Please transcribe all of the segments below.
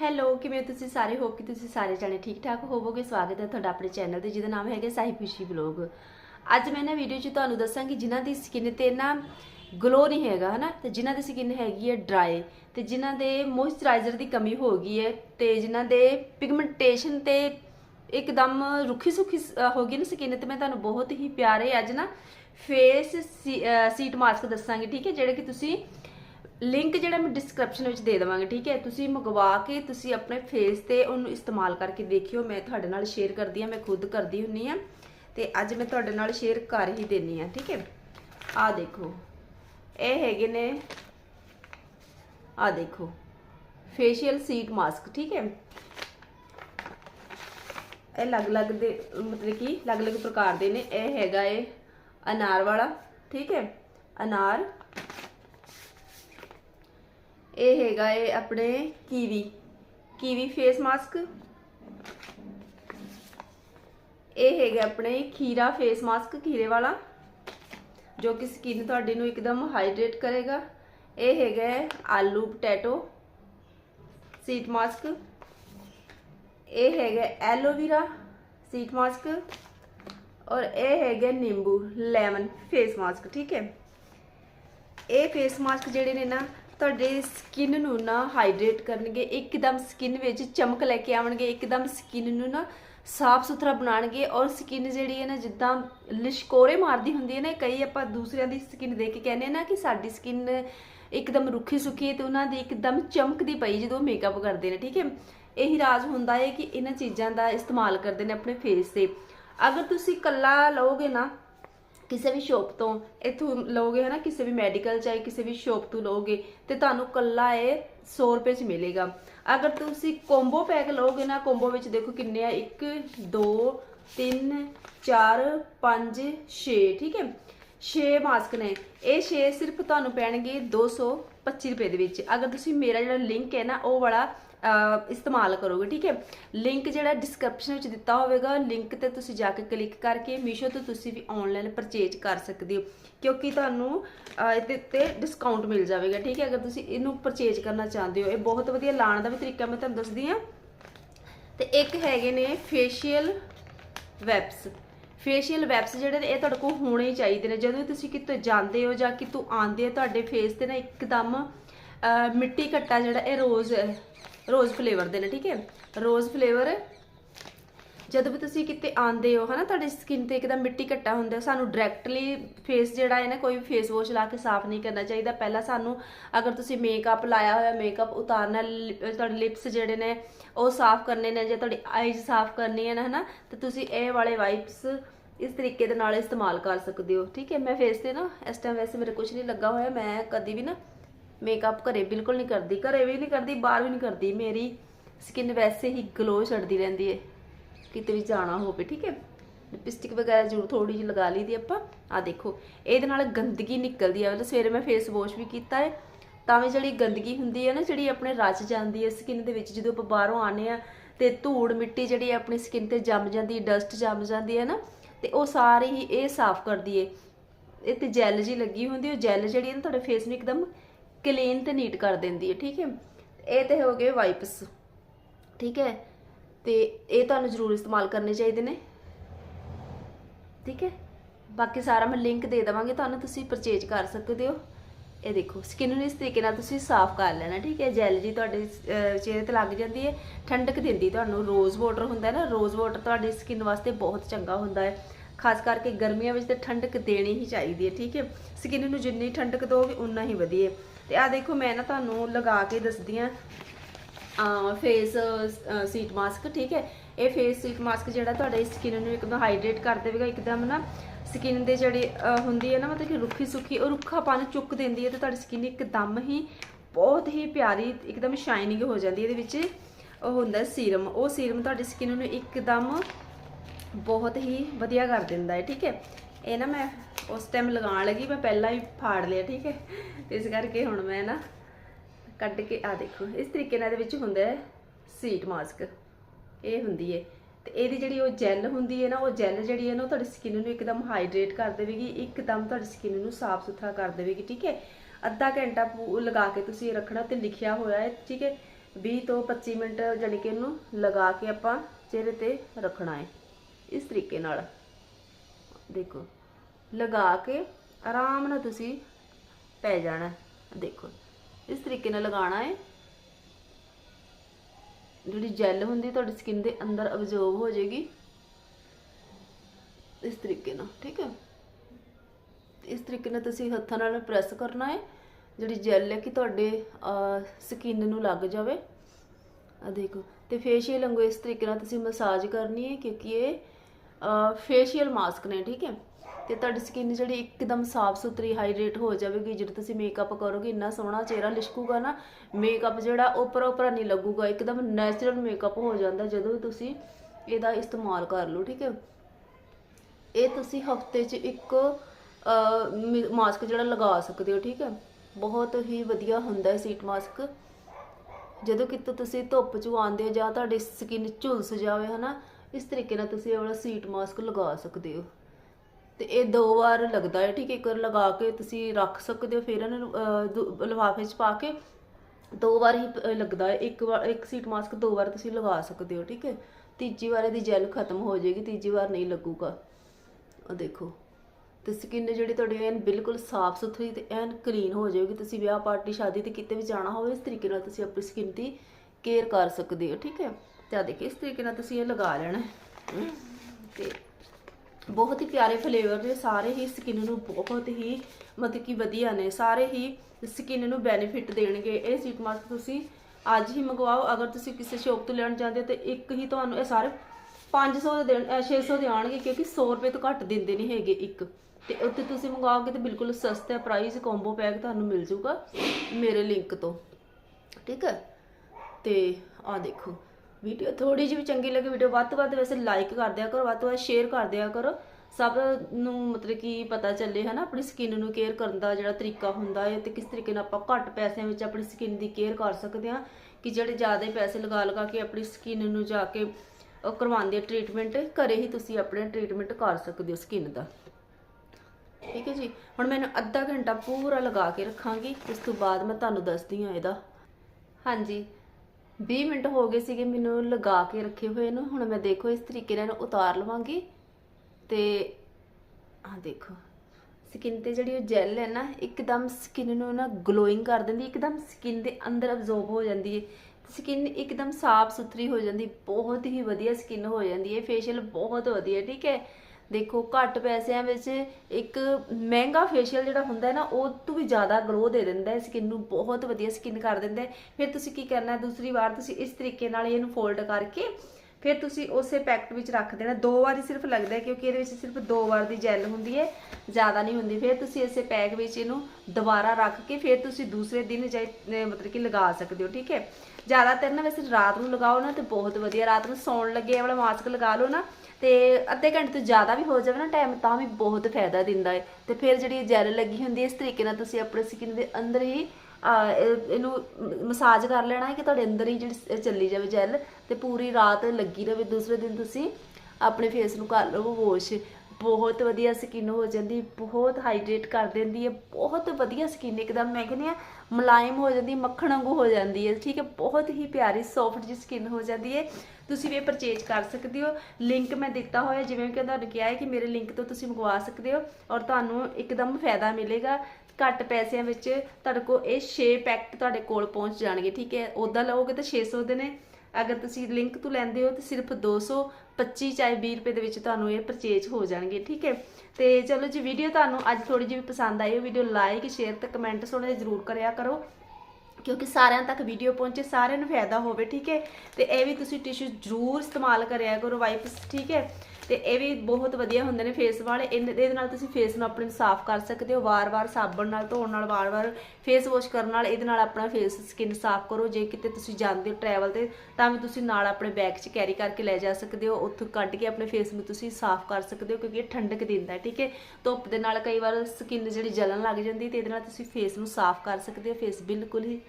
Hello, ਕਿਵੇਂ ਤੁਸੀਂ ਸਾਰੇ? ਹੋਪ ਕਿ ਤੁਸੀਂ ਸਾਰੇ ਜਾਣੇ ਠੀਕ ਠਾਕ ਹੋਵੋਗੇ। ਸਵਾਗਤ ਹੈ ਤੁਹਾਡਾ ਆਪਣੇ ਚੈਨਲ ਤੇ, ਜਿਹਦਾ ਨਾਮ ਹੈਗਾ ਸਾਹਿਬ ਖੁਸ਼ੀ ਬਲੌਗ। ਅੱਜ ਮੈਂ ਨਾ ਵੀਡੀਓ 'ਚ ਤੁਹਾਨੂੰ ਦੱਸਾਂਗੀ, ਜਿਨ੍ਹਾਂ ਦੀ ਸਕਿਨ ਤੇ ਨਾ ਗਲੋ ਨਹੀਂ ਹੈਗਾ, ਹਨਾ? ਤੇ ਜਿਨ੍ਹਾਂ ਦੀ ਸਕਿਨ ਹੈਗੀ ਹੈ ਡਰਾਈ ਤੇ ਜਿਨ੍ਹਾਂ ਦੇ ਮੋਇਸਚਰਾਈਜ਼ਰ ਦੀ ਕਮੀ ਹੋ ਗਈ ਹੈ, ਤੇ ਜਿਨ੍ਹਾਂ ਦੇ ਪਿਗਮੈਂਟੇਸ਼ਨ ਤੇ ਇੱਕਦਮ ਰੁੱਖੀ ਸੁੱਖੀ ਹੋ ਗਈ ਨਾ ਸਕਿਨ ਤੇ, ਮੈਂ ਤੁਹਾਨੂੰ ਬਹੁਤ ਹੀ ਪਿਆਰੇ ਅੱਜ ਨਾ ਫੇਸ ਸੀਟ ਮਾਸਕ ਦੱਸਾਂਗੀ, ਠੀਕ ਹੈ? ਜਿਹੜੇ ਕਿ ਤੁਸੀਂ ਲਿੰਕ ਜਿਹੜਾ ਮੈਂ ਡਿਸਕ੍ਰਿਪਸ਼ਨ ਵਿੱਚ ਦੇ ਦੇਵਾਂਗੇ, ਠੀਕ ਹੈ? ਤੁਸੀਂ ਮੰਗਵਾ ਕੇ ਤੁਸੀਂ ਆਪਣੇ ਫੇਸ ਤੇ ਉਹਨੂੰ ਇਸਤੇਮਾਲ ਕਰਕੇ ਦੇਖਿਓ। ਮੈਂ ਤੁਹਾਡੇ ਨਾਲ ਸ਼ੇਅਰ ਕਰਦੀ ਆ ਮੈਂ ਖੁਦ ਕਰਦੀ ਹੁੰਨੀ ਆ ਤੇ ਅੱਜ ਮੈਂ ਤੁਹਾਡੇ ਨਾਲ ਸ਼ੇਅਰ ਕਰ ਹੀ ਦੇਣੀ ਆ ਠੀਕ ਹੈ? ਆ ਦੇਖੋ। ਇਹ ਹੈਗੇ ਨੇ ਆ ਦੇਖੋ। ਫੇਸ਼ੀਅਲ ਸੀਟ ਮਾਸਕ ਠੀਕ ਹੈ? ਇਹ ਅਲੱਗ-ਅਲੱਗ ਦੇ, ਮਤਲਬ ਕਿ ਅਲੱਗ-ਅਲੱਗ ਪ੍ਰਕਾਰ ਦੇ ਨੇ। ਇਹ ਹੈਗਾ ਏ ਅਨਾਰ ਵਾਲਾ, ਠੀਕ ਹੈ? ਅਨਾਰ ਇਹ ਹੈਗਾ ਏ ਆਪਣੇ ਕੀਵੀ। ਕੀਵੀ ਫੇਸ ਮਾਸਕ ਇਹ ਹੈਗਾ ਆਪਣੇ ਖੀਰਾ ਫੇਸ ਮਾਸਕ ਖੀਰੇ ਵਾਲਾ, ਜੋ ਕਿ ਸਕਿਨ ਤੁਹਾਡੀ ਨੂੰ ਇੱਕਦਮ ਹਾਈਡਰੇਟ ਕਰੇਗਾ। ਇਹ ਹੈਗਾ ਆਲੂ ਪੋਟੈਟੋ ਸੀਟ ਮਾਸਕ ਇਹ ਹੈਗਾ ਐਲੋਵੀਰਾ ਸੀਟ ਮਾਸਕ ਔਰ ਇਹ ਹੈਗਾ ਨਿੰਬੂ ਲੈਮਨ ਫੇਸ ਮਾਸਕ ਠੀਕ ਹੈ। ਇਹ ਫੇਸ ਮਾਸਕ ਜਿਹੜੇ ਨੇ ਨਾ ਤੁਹਾਡੇ ਸਕਿਨ ਨੂੰ ਨਾ ਹਾਈਡਰੇਟ ਕਰਨਗੇ, ਇੱਕਦਮ ਸਕਿਨ ਵਿੱਚ ਚਮਕ ਲੈ ਕੇ ਆਉਣਗੇ ਇੱਕਦਮ ਸਕਿਨ ਨੂੰ ਨਾ ਸਾਫ਼ ਸੁਥਰਾ ਬਣਾਉਣਗੇ ਔਰ ਸਕਿਨ ਜਿਹੜੀ ਹੈ ਨਾ ਜਿੱਦਾਂ ਲਿਸ਼ਕੋਰੇ ਮਾਰਦੀ ਹੁੰਦੀ ਹੈ ਨਾ, ਕਈ ਆਪਾਂ ਦੂਸਰਿਆਂ ਦੀ ਸਕਿਨ ਦੇਖ ਕੇ ਕਹਿੰਦੇ ਆ ਨਾ ਕਿ ਸਾਡੀ ਸਕਿਨ ਇੱਕਦਮ ਰੁੱਖੀ ਸੁੱਕੀ ਹੈ ਤੇ ਉਹਨਾਂ ਦੀ ਇੱਕਦਮ ਚਮਕਦੀ ਪਈ ਜਦੋਂ ਮੇਕਅਪ ਕਰਦੇ ਨੇ, ਠੀਕ ਹੈ? ਇਹੀ ਰਾਜ ਹੁੰਦਾ ਹੈ ਕਿ ਇਹਨਾਂ ਚੀਜ਼ਾਂ ਦਾ ਇਸਤੇਮਾਲ ਕਰਦੇ ਨੇ ਆਪਣੇ ਫੇਸ ਤੇ। ਅਗਰ ਤੁਸੀਂ ਕੱਲਾ ਲਓਗੇ ਨਾ ਕਿਸੇ ਵੀ ਸ਼ੋਪ ਤੋਂ ਇਥੋਂ ਲਓਗੇ ਹਨਾ, ਕਿਸੇ ਵੀ ਮੈਡੀਕਲ ਚਾਹੇ ਕਿਸੇ ਵੀ ਸ਼ੋਪ ਤੋਂ ਲਓਗੇ, ਤੇ ਤੁਹਾਨੂੰ ਕੱਲਾ ਇਹ 100 ਰੁਪਏ ਚ ਮਿਲੇਗਾ। ਅਗਰ ਤੁਸੀਂ ਕੋਂਬੋ ਪੈਕ ਲਓਗੇ ਨਾ ਕੋਂਬੋ ਵਿੱਚ ਦੇਖੋ ਕਿੰਨੇ ਆ 1 2 3 4 5 6 ਠੀਕ ਹੈ? 6 ਮਾਸਕ ਨੇ। ਇਹ 6 ਸਿਰਫ ਤੁਹਾਨੂੰ ਪੈਣਗੇ 225 ਰੁਪਏ ਦੇ ਵਿੱਚ। ਅਗਰ ਤੁਸੀਂ ਮੇਰਾ ਜਿਹੜਾ ਲਿੰਕ ਹੈ ਨਾ, ਉਹ ਵਾਲਾ ਇਸਤੇਮਾਲ ਕਰੋਗੇ, ਠੀਕ ਹੈ? ਲਿੰਕ ਜਿਹੜਾ ਡਿਸਕ੍ਰਿਪਸ਼ਨ ਵਿੱਚ ਦਿੱਤਾ ਹੋਵੇਗਾ ਲਿੰਕ ਤੇ ਤੁਸੀਂ ਜਾ ਕੇ ਕਲਿੱਕ ਕਰਕੇ ਮੀਸ਼ੋ ਤੋਂ ਤੁਸੀਂ ਵੀ ਆਨਲਾਈਨ ਪਰਚੇਜ ਕਰ ਸਕਦੇ ਹੋ। ਕਿਉਂਕਿ ਤੁਹਾਨੂੰ ਇਹਦੇ ਉੱਤੇ ਡਿਸਕਾਊਂਟ ਮਿਲ ਜਾਵੇਗਾ, ਠੀਕ ਹੈ? ਅਗਰ ਤੁਸੀਂ ਇਹਨੂੰ ਪਰਚੇਜ ਕਰਨਾ ਚਾਹੁੰਦੇ ਹੋ, ਇਹ ਬਹੁਤ ਵਧੀਆ ਲਾਣ ਦਾ ਵੀ ਤਰੀਕਾ ਮੈਂ ਤੁਹਾਨੂੰ ਦੱਸਦੀ ਹਾਂ। ਤੇ ਇੱਕ ਹੈਗੇ ਨੇ ਫੇਸ਼ੀਅਲ ਵੈਬਸ ਫੇਸ਼ੀਅਲ ਵੈਬਸ ਜਿਹੜੇ ਨੇ, ਇਹ ਤੁਹਾਡੇ ਕੋਲ ਹੋਣੇ ਹੀ ਚਾਹੀਦੇ ਨੇ। ਜਦੋਂ ਵੀ ਤੁਸੀਂ ਕਿਤੇ ਜਾਂਦੇ ਹੋ ਜਾਂ ਕਿਤੋਂ ਆਉਂਦੇ ਹੋ, ਤੁਹਾਡੇ ਫੇਸ ਤੇ ਨਾ ਇੱਕਦਮ ਮਿੱਟੀ ਘੱਟਾ ਜਿਹੜਾ ਇਹ ਰੋਜ਼ ਰੋਜ਼ ਫਲੇਵਰ ਦੇ ਨੇ ਠੀਕ ਹੈ? ਰੋਜ਼ ਫਲੇਵਰ ਜਦੋਂ ਵੀ ਤੁਸੀਂ ਕਿਤੇ ਆਉਂਦੇ ਹੋ ਹਨਾ ਤੁਹਾਡੀ ਸਕਿਨ ਤੇ ਇੱਕਦਮ ਮਿੱਟੀ ਘੱਟਾ ਹੁੰਦਾ ਹੈ, ਸਾਨੂੰ ਡਾਇਰੈਕਟਲੀ ਫੇਸ ਜਿਹੜਾ ਹੈ ਨਾ ਕੋਈ ਵੀ ਫੇਸ ਵਾਸ਼ ਲਾ ਕੇ ਸਾਫ਼ ਨਹੀਂ ਕਰਨਾ ਚਾਹੀਦਾ। ਪਹਿਲਾਂ ਸਾਨੂੰ ਅਗਰ ਤੁਸੀਂ ਮੇਕਅਪ ਲਾਇਆ ਹੋਇਆ ਮੇਕਅਪ ਉਤਾਰਨਾ ਤੁਹਾਡੇ ਲਿਪਸ ਜਿਹੜੇ ਨੇ ਉਹ ਸਾਫ਼ ਕਰਨੇ ਨੇ ਜਾਂ ਤੁਹਾਡੀ ਆਈਜ਼ ਸਾਫ਼ ਕਰਨੀ ਹੈ ਨਾ ਹਨਾ ਤੇ ਤੁਸੀਂ ਇਹ ਵਾਲੇ ਵਾਈਪਸ ਇਸ ਤਰੀਕੇ ਦੇ ਨਾਲ ਇਸਤੇਮਾਲ ਕਰ ਸਕਦੇ ਹੋ ਠੀਕ ਹੈ? ਮੈਂ ਫੇਸ ਤੇ ਨਾ ਇਸ ਟਾਈਮ ਵੈਸੇ ਮੇਰੇ ਕੁਝ ਨਹੀਂ ਲੱਗਾ ਹੋਇਆ ਮੈਂ ਕਦੀ ਵੀ ਨਾ ਮੇਕਅਪ ਘਰੇ ਬਿਲਕੁਲ ਨਹੀਂ ਕਰਦੀ, ਘਰੇ ਵੀ ਨਹੀਂ ਕਰਦੀ, ਬਾਹਰ ਵੀ ਨਹੀਂ ਕਰਦੀ। ਮੇਰੀ ਸਕਿਨ ਵੈਸੇ ਹੀ ਗਲੋ ਛੱਡਦੀ ਰਹਿੰਦੀ ਹੈ ਕਿਤੇ ਵੀ ਜਾਣਾ ਹੋਵੇ, ਠੀਕ ਹੈ ਲਿਪਸਟਿਕ ਵਗੈਰਾ ਜ਼ਰੂਰ ਥੋੜੀ ਜਿਹੀ ਲਗਾ ਲਈ ਦੀ ਆਪਾਂ। ਆ ਦੇਖੋ, ਇਹਦੇ ਨਾਲ ਗੰਦਗੀ ਨਿਕਲਦੀ ਹੈ ਮਤਲਬ ਸਵੇਰੇ ਮੈਂ ਫੇਸ ਵਾਸ਼ ਵੀ ਕੀਤਾ ਹੈ ਤਾਂ ਵੀ ਜਿਹੜੀ ਗੰਦਗੀ ਹੁੰਦੀ ਹੈ ਨਾ, ਜਿਹੜੀ ਆਪਣੇ ਰਚ ਜਾਂਦੀ ਹੈ ਸਕਿਨ ਦੇ ਵਿੱਚ, ਜਦੋਂ ਆਪਾਂ ਬਾਹਰੋਂ ਆਨੇ ਆ ਤੇ ਧੂੜ ਮਿੱਟੀ ਜਿਹੜੀ ਆਪਣੀ ਸਕਿਨ ਤੇ ਜੰਮ ਜਾਂਦੀ ਹੈ ਡਸਟ ਜੰਮ ਜਾਂਦੀ ਹੈ ਨਾ, ਤੇ ਉਹ ਸਾਰੀ ਹੀ ਇਹ ਸਾਫ਼ ਕਰਦੀ ਹੈ ਇਹ ਤੇ ਜੈਲ ਜੀ ਲੱਗੀ ਹੁੰਦੀ, ਉਹ ਜੈਲ ਜਿਹੜੀ ਹੈ ਨਾ ਤੁਹਾਡੇ ਫੇਸ ਨੂੰ ਇੱਕਦਮ ਕਲੀਨ ਤੇ ਨੀਟ ਕਰ ਦਿੰਦੀ ਹੈ, ਠੀਕ ਹੈ? ਇਹ ਤੇ ਹੋ ਗਏ ਵਾਈਪਸ, ਠੀਕ ਹੈ? ਤੇ ਇਹ ਤੁਹਾਨੂੰ ਜ਼ਰੂਰ ਇਸਤੇਮਾਲ ਕਰਨੇ ਚਾਹੀਦੇ ਨੇ, ਠੀਕ ਹੈ? ਬਾਕੀ ਸਾਰਾ ਮੈਂ ਲਿੰਕ ਦੇ ਦੇਵਾਂਗੀ, ਤੁਹਾਨੂੰ ਤੁਸੀਂ ਪਰਚੇਜ ਕਰ ਸਕਦੇ ਹੋ। ਇਹ ਦੇਖੋ ਸਕਿਨ ਨੂੰ ਇਸ ਤਰੀਕੇ ਨਾਲ ਤੁਸੀਂ ਸਾਫ਼ ਕਰ ਲੈਣਾ, ਠੀਕ ਹੈ? ਜੈਲ ਜੀ ਤੁਹਾਡੇ ਚਿਹਰੇ ਤੇ ਲੱਗ ਜਾਂਦੀ ਹੈ, ਠੰਡਕ ਦਿੰਦੀ ਤੁਹਾਨੂੰ। ਰੋਜ਼ ਵਾਟਰ ਹੁੰਦਾ ਨਾ ਰੋਜ਼ ਵਾਟਰ ਤੁਹਾਡੀ ਸਕਿਨ ਵਾਸਤੇ ਬਹੁਤ ਚੰਗਾ ਹੁੰਦਾ ਹੈ। ਖਾਸ ਕਰਕੇ ਗਰਮੀਆਂ ਵਿੱਚ ਤੇ ਠੰਡਕ ਦੇਣੀ ਹੀ ਚਾਹੀਦੀ ਹੈ, ਠੀਕ ਹੈ? ਸਕਿਨ ਨੂੰ ਜਿੰਨੀ ਠੰਡਕ ਦੋਗੇ ਉਨਾ ਹੀ ਵਧੀਆ ਤੇ ਆ ਦੇਖੋ ਮੈਂ ਨਾ ਤੁਹਾਨੂੰ ਲਗਾ ਕੇ ਦੱਸਦੀ ਹਾਂ। ਫੇਸ ਸੀਟ ਮਾਸਕ ਠੀਕ ਹੈ? ਇਹ ਫੇਸ ਸੀਟ ਮਾਸਕ ਜਿਹੜਾ ਤੁਹਾਡੇ ਸਕਿਨ ਨੂੰ ਇੱਕਦਮ ਹਾਈਡਰੇਟ ਕਰ ਦੇਵੇਗਾ, ਇੱਕਦਮ ਨਾ ਸਕਿਨ ਦੇ ਜਿਹੜੇ ਹੁੰਦੀ ਹੈ ਨਾ ਮਤਲਬ ਕਿ ਰੁੱਖੀ ਸੁੱਖੀ, ਉਹ ਰੁੱਖਾਪਨ ਚੁੱਕ ਦਿੰਦੀ ਹੈ ਤੇ ਤੁਹਾਡੀ ਸਕਿਨ ਇੱਕਦਮ ਹੀ ਬਹੁਤ ਹੀ ਪਿਆਰੀ, ਇੱਕਦਮ ਸ਼ਾਈਨਿੰਗ ਹੋ ਜਾਂਦੀ ਹੈ। ਇਹਦੇ ਵਿੱਚ ਉਹ ਹੁੰਦਾ ਸੀਰਮ ਉਹ ਸੀਰਮ ਤੁਹਾਡੀ ਸਕਿਨ ਨੂੰ ਇੱਕਦਮ ਬਹੁਤ ਹੀ ਵਧੀਆ ਕਰ ਦਿੰਦਾ ਹੈ, ਠੀਕ ਹੈ? ਇਹ ਨਾ ਮੈਂ ਉਸ ਟਾਈਮ ਲਗਾਉਣ ਲੱਗੀ, ਮੈਂ ਪਹਿਲਾਂ ਹੀ ਫਾੜ ਲਿਆ, ਠੀਕ ਹੈ? ਇਸ ਕਰਕੇ ਹੁਣ ਮੈਂ ਨਾ ਕੱਢ ਕੇ ਆ ਦੇਖੋ, ਇਸ ਤਰੀਕੇ ਨਾਲ ਇਹਦੇ ਵਿੱਚ ਹੁੰਦਾ ਹੈ ਸੀਟ ਮਾਸਕ ਇਹ ਹੁੰਦੀ ਹੈ। ਤੇ ਇਹਦੀ ਜਿਹੜੀ ਉਹ ਜੈਲ ਹੁੰਦੀ ਹੈ ਨਾ, ਉਹ ਜੈਲ ਜਿਹੜੀ ਹੈ ਨਾ, ਉਹ ਤੁਹਾਡੀ ਸਕਿਨ ਨੂੰ ਇੱਕਦਮ ਹਾਈਡਰੇਟ ਕਰ ਦੇਵੇਗੀ, ਇੱਕਦਮ ਤੁਹਾਡੀ ਸਕਿਨ ਨੂੰ ਸਾਫ਼ ਸੁਥਰਾ ਕਰ ਦੇਵੇਗੀ, ਠੀਕ ਹੈ? ਅੱਧਾ ਘੰਟਾ ਪੂ- ਲਗਾ ਕੇ ਤੁਸੀਂ ਰੱਖਣਾ ਤੇ ਲਿਖਿਆ ਹੋਇਆ ਹੈ, ਠੀਕ ਹੈ? 20 ਤੋਂ 25 ਮਿੰਟ ਜਾਣੀ ਕਿ ਇਹਨੂੰ ਲਗਾ ਕੇ ਆਪਾਂ ਚਿਹਰੇ ਤੇ ਰੱਖਣਾ ਹੈ। ਇਸ ਤਰੀਕੇ ਨਾਲ। ਦੇਖੋ। ਲਗਾ ਕੇ ਆਰਾਮ ਨਾਲ ਤੁਸੀਂ ਪੈ ਜਾਣਾ ਦੇਖੋ, ਇਸ ਤਰੀਕੇ ਨਾਲ ਲਗਾਉਣਾ ਹੈ। ਜਿਹੜੀ ਜੈਲ ਹੁੰਦੀ ਤੁਹਾਡੀ ਸਕਿਨ ਦੇ ਅੰਦਰ ਅਬਜ਼ਰਵ ਹੋ ਜਾਏਗੀ। ਇਸ ਤਰੀਕੇ ਨਾਲ, ਠੀਕ ਹੈ। ਇਸ ਤਰੀਕੇ ਨਾਲ ਤੁਸੀਂ ਹੱਥਾਂ ਨਾਲ ਪ੍ਰੈਸ ਕਰਨਾ ਹੈ। ਜਿਹੜੀ ਜੈਲ ਹੈ ਕਿ ਤੁਹਾਡੇ ਸਕਿਨ ਨੂੰ ਲੱਗ ਜਾਵੇ। ਆ ਦੇਖੋ, ਤੇ ਫੇਸ਼ੀਅਲ ਵਾਂਗੂ ਇਸ ਤਰੀਕੇ ਨਾਲ ਤੁਸੀਂ ਮਸਾਜ ਕਰਨੀ ਹੈ, ਕਿਉਂਕਿ ਇਹ ਫੇਸ਼ੀਅਲ ਮਾਸਕ ਨੇ, ਠੀਕ ਹੈ? ਤੇ ਤੁਹਾਡੀ ਸਕਿਨ ਜਿਹੜੀ ਇੱਕਦਮ ਸਾਫ਼ ਸੁਥਰੀ ਹਾਈਡਰੇਟ ਹੋ ਜਾਵੇਗੀ ਜਦੋਂ ਤੁਸੀਂ ਮੇਕਅਪ ਕਰੋਗੇ, ਇੰਨਾ ਸੋਹਣਾ ਚਿਹਰਾ ਲਿਸ਼ਕੂਗਾ ਨਾ ਮੇਕਅਪ ਜਿਹੜਾ ਉੱਪਰ ਉੱਪਰ ਨਹੀਂ ਲੱਗੂਗਾ, ਇੱਕਦਮ ਨੈਚੁਰਲ ਮੇਕਅਪ ਹੋ ਜਾਂਦਾ ਜਦੋਂ ਤੁਸੀਂ ਇਹਦਾ ਇਸਤੇਮਾਲ ਕਰ ਲਓ, ਠੀਕ ਹੈ? ਇਹ ਤੁਸੀਂ ਹਫ਼ਤੇ 'ਚ ਇੱਕ ਮਾਸਕ ਜਿਹੜਾ ਲਗਾ ਸਕਦੇ ਹੋ, ਠੀਕ ਹੈ? ਬਹੁਤ ਹੀ ਵਧੀਆ ਹੁੰਦਾ ਹੈ ਸੀਟ ਮਾਸਕ ਜਦੋਂ ਕਿਤੇ ਤੁਸੀਂ ਧੁੱਪ 'ਚ ਆਉਂਦੇ ਹੋ ਜਾਂ ਤੁਹਾਡੀ ਸਕਿਨ ਝੁਲਸ ਜਾਵੇ, ਹਨਾ ਇਸ ਤਰੀਕੇ ਨਾਲ ਤੁਸੀਂ ਇਹ ਵਾਲਾ ਸੀਟ ਮਾਸਕ ਲਗਾ ਸਕਦੇ ਹੋ। ਤੇ ਇਹ ਦੋ ਵਾਰ ਲੱਗਦਾ ਹੈ, ਠੀਕ ਹੈ, ਇੱਕ ਵਾਰ ਲਗਾ ਕੇ ਤੁਸੀਂ ਰੱਖ ਸਕਦੇ ਹੋ, ਫਿਰ ਇਹਨਾਂ ਨੂੰ ਲਿਫਾਫੇ 'ਚ ਪਾ ਕੇ ਦੋ ਵਾਰ ਹੀ ਲੱਗਦਾ ਹੈ, ਇੱਕ ਵਾਰ, ਇੱਕ ਸੀਟ ਮਾਸਕ ਦੋ ਵਾਰ ਤੁਸੀਂ ਲਗਾ ਸਕਦੇ ਹੋ, ਠੀਕ ਹੈ। ਤੀਜੀ ਵਾਰ ਇਹਦੀ ਜੈਲ ਖਤਮ ਹੋ ਜਾਏਗੀ, ਤੀਜੀ ਵਾਰ ਨਹੀਂ ਲੱਗੂਗਾ। ਆ ਦੇਖੋ, ਤੇ ਸਕਿਨ ਜਿਹੜੀ ਤੁਹਾਡੀ ਐਨ ਬਿਲਕੁਲ ਸਾਫ਼ ਸੁਥਰੀ ਤੇ ਐਨ ਕਲੀਨ ਹੋ ਜਾਏਗੀ। ਤੁਸੀਂ ਵਿਆਹ ਪਾਰਟੀ, ਸ਼ਾਦੀ ਤੇ ਕਿਤੇ ਵੀ ਜਾਣਾ ਹੋਵੇ, ਇਸ ਤਰੀਕੇ ਨਾਲ ਤੁਸੀਂ ਆਪਣੀ ਸਕਿਨ ਦੀ ਕੇਅਰ ਕਰ ਸਕਦੇ ਹੋ, ਠੀਕ ਹੈ। ਤੇ ਆ ਦੇਖੋ, ਇਸ ਤਰੀਕੇ ਨਾਲ ਤੁਸੀਂ ਇਹ ਲਗਾ ਲੈਣਾ ਹੈ। ਤੇ ਬਹੁਤ ਹੀ ਪਿਆਰੇ ਫਲੇਵਰ ਨੇ ਸਾਰੇ ਹੀ ਸਕਿਨ ਨੂੰ ਬਹੁਤ ਹੀ ਮਤਲਬ ਕਿ ਵਧੀਆ ਨੇ, ਸਾਰੇ ਹੀ ਸਕਿਨ ਨੂੰ ਬੈਨੀਫਿਟ ਦੇਣਗੇ। ਇਹ ਸੀਟ ਮਾਸਕ ਤੁਸੀਂ ਅੱਜ ਹੀ ਮੰਗਵਾਓ। ਅਗਰ ਤੁਸੀਂ ਕਿਸੇ ਸ਼ੌਪ ਤੋਂ ਲੈਣ ਜਾਂਦੇ ਹੋ ਤੇ ਇੱਕ ਹੀ ਤੁਹਾਨੂੰ ਇਹ ਸਾਰੇ 500 ਦੇ ਦੇਣ, ਅਹ 600 ਦੇ ਆਣਗੇ ਕਿਉਂਕਿ 100 ਰੁਪਏ ਤੋਂ ਘੱਟ ਦਿੰਦੇ ਨਹੀਂ ਹੈਗੇ ਇੱਕ। ਤੇ ਉੱਥੇ ਤੁਸੀਂ ਮੰਗਵਾਓਗੇ ਤੇ ਬਿਲਕੁਲ ਸਸਤਾ ਪ੍ਰਾਈਸ ਕੰਬੋ ਪੈਕ ਤੁਹਾਨੂੰ ਮਿਲ ਜਾਊਗਾ ਮੇਰੇ ਲਿੰਕ ਤੋਂ। ਠੀਕ ਹੈ? ਤੇ ਆ ਦੇਖੋ। ਵੀਡੀਓ ਥੋੜੀ ਜਿਹੀ ਵੀ ਚੰਗੀ ਲੱਗੇ, ਵੀਡੀਓ ਵੱਧ ਤੋਂ ਵੱਧ ਵੈਸੇ ਲਾਈਕ ਕਰ ਦਿਆ ਕਰੋ, ਵੱਧ ਤੋਂ ਵੱਧ ਸ਼ੇਅਰ ਕਰ ਦਿਆ ਕਰੋ। ਸਭ ਨੂੰ ਮਤਲਬ ਕਿ ਪਤਾ ਚੱਲੇ, ਹਨਾ, ਆਪਣੀ ਸਕਿਨ ਨੂੰ ਕੇਅਰ ਕਰਨ ਦਾ ਜਿਹੜਾ ਤਰੀਕਾ ਹੁੰਦਾ ਹੈ ਤੇ ਕਿਸ ਤਰੀਕੇ ਨਾਲ ਆਪਾਂ ਘੱਟ ਪੈਸਿਆਂ ਵਿੱਚ ਆਪਣੀ ਸਕਿਨ ਦੀ ਕੇਅਰ ਕਰ ਸਕਦੇ ਹਾਂ ਕਿ ਜਿਹੜੇ ਜ਼ਿਆਦਾ ਪੈਸੇ ਲਗਾ ਲਗਾ ਕੇ ਆਪਣੀ ਸਕਿਨ ਨੂੰ ਜਾ ਕੇ ਉਹ ਕਰਵਾਉਂਦੇ ਆ ਟ੍ਰੀਟਮੈਂਟ ਘਰੇ ਹੀ ਤੁਸੀਂ ਆਪਣੇ ਟ੍ਰੀਟਮੈਂਟ ਕਰ ਸਕਦੇ ਹੋ ਸਕਿਨ ਦਾ। ਠੀਕ ਹੈ ਜੀ? ਹੁਣ ਮੈਨੂੰ ਅੱਧਾ ਘੰਟਾ ਪੂਰਾ ਲਗਾ ਕੇ ਰੱਖਾਂਗੀ ਉਸ ਤੋਂ ਬਾਅਦ ਮੈਂ ਤੁਹਾਨੂੰ ਦੱਸਦੀ ਹਾਂ ਇਹਦਾ। ਹਾਂਜੀ। 20 ਮਿੰਟ ਹੋ ਗਏ ਸੀਗੇ ਮੈਨੂੰ ਲਗਾ ਕੇ ਰੱਖੇ ਹੋਏ ਨੂੰ, ਹੁਣ ਮੈਂ ਦੇਖੋ ਇਸ ਤਰੀਕੇ ਨਾਲ ਉਤਾਰ ਲਵਾਂਗੀ। ਤੇ ਆ ਦੇਖੋ ਸਕਿਨ ਤੇ ਜਿਹੜੀ ਉਹ ਜੈਲ ਹੈ ਨਾ, ਇੱਕਦਮ ਸਕਿਨ ਨੂੰ ਨਾ ਗਲੋਇੰਗ ਕਰ ਦਿੰਦੀ, ਇੱਕਦਮ ਸਕਿਨ ਦੇ ਅੰਦਰ ਅਬਜ਼ੌਰਬ ਹੋ ਜਾਂਦੀ ਹੈ। ਸਕਿਨ ਇੱਕਦਮ ਸਾਫ਼ ਸੁਥਰੀ ਹੋ ਜਾਂਦੀ, ਬਹੁਤ ਹੀ ਵਧੀਆ ਸਕਿਨ ਹੋ ਜਾਂਦੀ ਹੈ ਫੇਸ਼ੀਅਲ ਬਹੁਤ ਵਧੀਆ, ਠੀਕ ਹੈ। ਦੇਖੋ, ਘੱਟ ਪੈਸਿਆਂ ਵਿੱਚ ਇੱਕ ਮਹਿੰਗਾ ਫੇਸ਼ੀਅਲ ਜਿਹੜਾ ਹੁੰਦਾ ਹੈ ਨਾ, ਉਹ ਤੋਂ ਵੀ ਜ਼ਿਆਦਾ ਗਲੋ ਦੇ ਦਿੰਦਾ ਹੈ ਸਕਿਨ ਨੂੰ ਬਹੁਤ ਵਧੀਆ ਸਕਿਨ ਕਰ ਦਿੰਦਾ ਹੈ। ਫਿਰ ਤੁਸੀਂ ਕੀ ਕਰਨਾ ਹੈ, ਦੂਸਰੀ ਵਾਰ ਤੁਸੀਂ ਇਸ ਤਰੀਕੇ ਨਾਲ ਇਹਨੂੰ ਫੋਲਡ ਕਰਕੇ ਫਿਰ ਤੁਸੀਂ ਉਸੇ ਪੈਕਟ ਵਿੱਚ ਰੱਖ ਦੇਣਾ। ਦੋ ਵਾਰੀ ਸਿਰਫ ਲੱਗਦਾ ਕਿਉਂਕਿ ਇਹਦੇ ਵਿੱਚ ਸਿਰਫ ਦੋ ਵਾਰ ਦੀ ਜੈਲ ਹੁੰਦੀ ਹੈ, ਜ਼ਿਆਦਾ ਨਹੀਂ ਹੁੰਦੀ। ਫਿਰ ਤੁਸੀਂ ਇਸੇ ਪੈਕ ਵਿੱਚ ਇਹਨੂੰ ਦੁਬਾਰਾ ਰੱਖ ਕੇ ਫਿਰ ਤੁਸੀਂ ਦੂਸਰੇ ਦਿਨ ਜਾਈ ਮਤਲਬ ਕਿ ਲਗਾ ਸਕਦੇ ਹੋ, ਠੀਕ ਹੈ? ਜ਼ਿਆਦਾਤਰ ਨਾ ਵੈਸੇ ਰਾਤ ਨੂੰ ਲਗਾਓ ਨਾ ਤੇ ਬਹੁਤ ਵਧੀਆ। ਰਾਤ ਨੂੰ ਸੌਣ ਲੱਗੇ ਇਹ ਵਾਲਾ ਮਾਸਕ ਲਗਾ ਲਓ ਨਾ ਤੇ ਅੱਧੇ ਘੰਟੇ ਤੋਂ ਜ਼ਿਆਦਾ ਵੀ ਹੋ ਜਾਵੇ ਨਾ ਟਾਈਮ ਤਾਂ ਵੀ ਬਹੁਤ ਫਾਇਦਾ ਦਿੰਦਾ ਹੈ। ਤੇ ਫਿਰ ਜਿਹੜੀ ਜੈਲ ਲੱਗੀ ਹੁੰਦੀ ਹੈ, ਇਸ ਤਰੀਕੇ ਨਾਲ ਤੁਸੀਂ ਆਪਣੇ ਸਕਿਨ ਦੇ ਅੰਦਰ ਹੀ ਇਹਨੂੰ ਮਸਾਜ ਕਰ ਲੈਣਾ ਹੈ ਕਿ ਤੁਹਾਡੇ ਅੰਦਰ ਹੀ ਜਿਹੜੀ ਚੱਲੀ ਜਾਵੇ ਜੈਲ ਤੇ ਪੂਰੀ ਰਾਤ ਲੱਗੀ ਰਹੇ ਦੂਸਰੇ ਦਿਨ ਤੁਸੀਂ ਆਪਣੇ ਫੇਸ ਨੂੰ ਕਰ ਲਵੋ ਵਾਸ਼ ਬਹੁਤ ਵਧੀਆ ਸਕਿਨ ਹੋ ਜਾਂਦੀ, ਬਹੁਤ ਹਾਈਡਰੇਟ ਕਰ ਦਿੰਦੀ ਹੈ, ਬਹੁਤ ਵਧੀਆ ਸਕਿਨ ਇੱਕਦਮ। ਮੈਂ ਕਹਿੰਦੀ ਆ ਮੁਲਾਇਮ ਹੋ ਜਾਂਦੀ, ਮੱਖਣ ਵਾਂਗੂ ਹੋ ਜਾਂਦੀ ਹੈ, ਠੀਕ ਹੈ? ਬਹੁਤ ਹੀ ਪਿਆਰੀ ਸੌਫਟ ਜਿਹੀ ਸਕਿਨ ਹੋ ਜਾਂਦੀ ਹੈ। ਤੁਸੀਂ ਵੀ ਇਹ ਪਰਚੇਜ ਕਰ ਸਕਦੇ ਹੋ। ਲਿੰਕ ਮੈਂ ਦਿੱਤਾ ਹੋਇਆ, ਜਿਵੇਂ ਕਿ ਤੁਹਾਨੂੰ ਕਿਹਾ ਹੈ ਕਿ ਮੇਰੇ ਲਿੰਕ ਤੋਂ ਤੁਸੀਂ ਮੰਗਵਾ ਸਕਦੇ ਹੋ ਔਰ ਤੁਹਾਨੂੰ ਇੱਕਦਮ ਫਾਇਦਾ ਮਿਲੇਗਾ। ਘੱਟ ਪੈਸਿਆਂ ਵਿੱਚ ਤੁਹਾਡੇ ਕੋਲ ਇਹ 6 ਪੈਕਟ ਤੁਹਾਡੇ ਕੋਲ ਪਹੁੰਚ ਜਾਣਗੇ, ਠੀਕ ਹੈ? ਉਦਾਂ ਲਓਗੇ ਤਾਂ 600 ਦੇ ਨੇ। ਅਗਰ ਤੁਸੀਂ ਲਿੰਕ ਤੋਂ ਲੈਂਦੇ ਹੋ ਤਾਂ ਸਿਰਫ 225 ਚਾਹੇ 20 ਰੁਪਏ ਦੇ ਵਿੱਚ ਤੁਹਾਨੂੰ ਇਹ ਪਰਚੇਜ ਹੋ ਜਾਣਗੇ, ਠੀਕ ਹੈ? ਤੇ ਚਲੋ ਜੀ ਵੀਡੀਓ ਤੁਹਾਨੂੰ ਅੱਜ ਥੋੜੀ ਜਿਹੀ ਪਸੰਦ ਆਈ ਹੈ ਵੀਡੀਓ ਲਾਈਕ ਸ਼ੇਅਰ ਤੇ ਕਮੈਂਟ ਸੋਹਣੇ ਜ਼ਰੂਰ ਕਰਿਆ ਕਰੋ। ਕਿਉਂਕਿ ਸਾਰਿਆਂ ਤੱਕ ਵੀਡੀਓ ਪਹੁੰਚੇ, ਸਾਰਿਆਂ ਨੂੰ ਫਾਇਦਾ ਹੋਵੇ, ਠੀਕ ਹੈ? ਤੇ ਇਹ ਵੀ ਤੁਸੀਂ ਟਿਸ਼ੂ ਜ਼ਰੂਰ ਇਸਤੇਮਾਲ ਕਰਿਆ ਕਰੋ ਵਾਈਪਸ ਠੀਕ ਹੈ? ਤੇ ਇਹ ਵੀ ਬਹੁਤ ਵਧੀਆ ਹੁੰਦੇ ਨੇ ਫੇਸ ਵਾਲੇ। ਇਹਨ- ਇਹਦੇ ਨਾਲ ਤੁਸੀਂ ਫੇਸ ਨੂੰ ਆਪਣੇ ਸਾਫ਼ ਕਰ ਸਕਦੇ ਹੋ। ਵਾਰ-ਵਾਰ ਸਾਬਣ ਨਾਲ ਧੋਣ ਨਾਲ, ਵਾਰ-ਵਾਰ ਫੇਸ ਵਾਸ਼ ਕਰਨ ਨਾਲ ਇਹਦੇ ਨਾਲ ਆਪਣਾ ਫੇਸ ਸਕਿਨ ਸਾਫ਼ ਕਰੋ। ਜੇ ਕਿਤੇ ਤੁਸੀਂ ਜਾਂਦੇ ਹੋ ਟਰੈਵਲ ਤੇ, ਤਾਂ ਵੀ ਤੁਸੀਂ ਨਾਲ ਆਪਣੇ ਬੈਗ 'ਚ ਕੈਰੀ ਕਰਕੇ ਲੈ ਜਾ ਸਕਦੇ ਹੋ। ਉੱਥੋਂ ਕੱਢ ਕੇ ਆਪਣੇ ਫੇਸ ਨੂੰ ਤੁਸੀਂ ਸਾਫ਼ ਕਰ ਸਕਦੇ ਹੋ, ਕਿਉਂਕਿ ਇਹ ਠੰਡਕ ਦਿੰਦਾ ਹੈ, ਠੀਕ ਹੈ? ਧੁੱਪ ਦੇ ਨਾਲ ਕਈ ਵਾਰ ਸਕਿਨ ਜਿਹੜੀ ਜਲਣ ਲੱਗ ਜਾਂਦੀ ਤੇ ਇਹਦੇ ਨਾਲ ਤੁਸੀਂ ਫੇਸ ਨੂੰ ਸਾਫ਼ ਕਰ ਸਕਦੇ ਹੋ। ਫੇਸ ਬਿਲਕੁਲ ਹੀ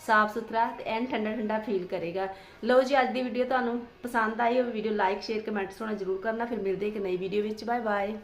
ਸਾਫ਼ ਸੁਥਰਾ ਤੇ ਐਨ ਠੰਡਾ ਠੰਡਾ ਫੀਲ ਕਰੇਗਾ। ਲਓ ਜੀ, ਅੱਜ ਦੀ ਵੀਡੀਓ ਤੁਹਾਨੂੰ ਪਸੰਦ ਆਈ ਹੋਵੇ ਵੀਡੀਓ ਲਾਈਕ ਸ਼ੇਅਰ ਕਮੈਂਟਸ ਹੋਣਾ ਜ਼ਰੂਰ ਕਰਨਾ। ਫਿਰ ਮਿਲਦੇ ਇੱਕ ਨਈ ਵੀਡੀਓ ਵਿੱਚ। Bye bye